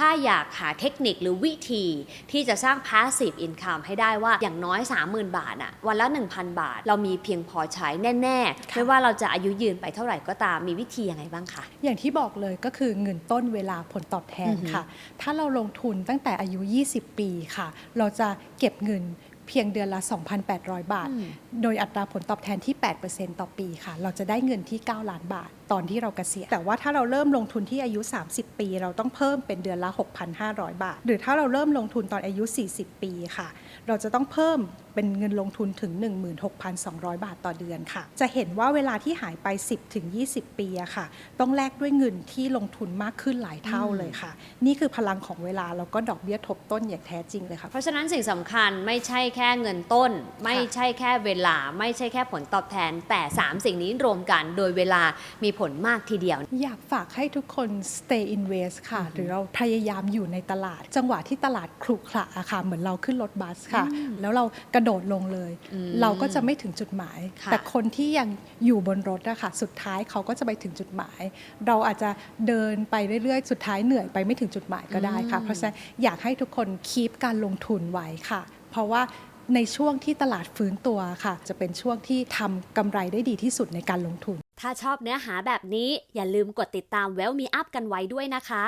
ถ้าอยากหาเทคนิคหรือวิธีที่จะสร้าง passive income ให้ได้ว่าอย่างน้อย 30,000 บาทอะวันละ 1,000 บาท เรามีเพียงพอใช้แน่ๆค่ะไม่ว่าเราจะอายุยืนไปเท่าไหร่ก็ตามมีวิธียังไงบ้างคะอย่างที่บอกเลยก็คือเงินต้นเวลาผลตอบแทนอือหือค่ะ ถ้าเราลงทุนตั้งแต่อายุ 20 ปีค่ะ เราจะเก็บเงินเพียงเดือนละ 2,800 บาทอืมโดยอัตราผลตอบแทนที่ 8%ต่อปีค่ะ เราจะได้เงินที่ 9 ล้านบาท ตอนที่เราเกษียณแต่ว่าถ้าเราเริ่มลงทุนที่อายุ 30 ปี เราต้องเพิ่มเป็นเดือนละ 6,500 บาท หรือถ้าเราเริ่มลงทุนตอนอายุ 40 ปีค่ะ เราจะต้องเพิ่มเป็นเงินลงทุนถึง 16,200 บาทต่อเดือนค่ะ จะเห็นว่าเวลาที่หายไป 10ถึง20 ปีอะค่ะ ต้องแลกด้วยเงินที่ลงทุนมากขึ้นหลายเท่าเลยค่ะ นี่คือพลังของเวลาแล้วก็ดอกเบี้ยทบต้นอย่างแท้จริงเลยค่ะ เพราะฉะนั้นสิ่งสำคัญไม่ใช่แค่เงินต้น ไม่ใช่แค่เวลา ไม่ใช่แค่ผลตอบแทน แต่ 3 สิ่งนี้รวมกันโดยเวลามีผลมากทีเดียว อยากฝากให้ทุกคน stay invest ค่ะ หรือเราพยายามอยู่ในตลาด จังหวะที่ตลาดครุขระอะค่ะ เหมือนเราขึ้นรถบัสค่ะ แล้วเรากระโดดลงเลยอืมเราก็จะไม่ถึงจุดหมายค่ะแต่คนที่ยังอยู่บนรถอะค่ะ สุดท้ายเขาก็จะไปถึงจุดหมาย เราอาจจะเดินไปเรื่อยๆ สุดท้ายเหนื่อยไปไม่ถึงจุดหมายก็ได้ค่ะ เพราะฉะนั้นอยากให้ทุกคนคีปการลงทุนไว้ค่ะ เพราะว่า ในช่วงที่ตลาดฟื้นตัวค่ะ จะเป็นช่วงที่ทำกำไรได้ดีที่สุดในการลงทุน ถ้าชอบเนื้อหาแบบนี้อย่าลืมกดติดตาม Well Me Up กันไว้ด้วยนะคะ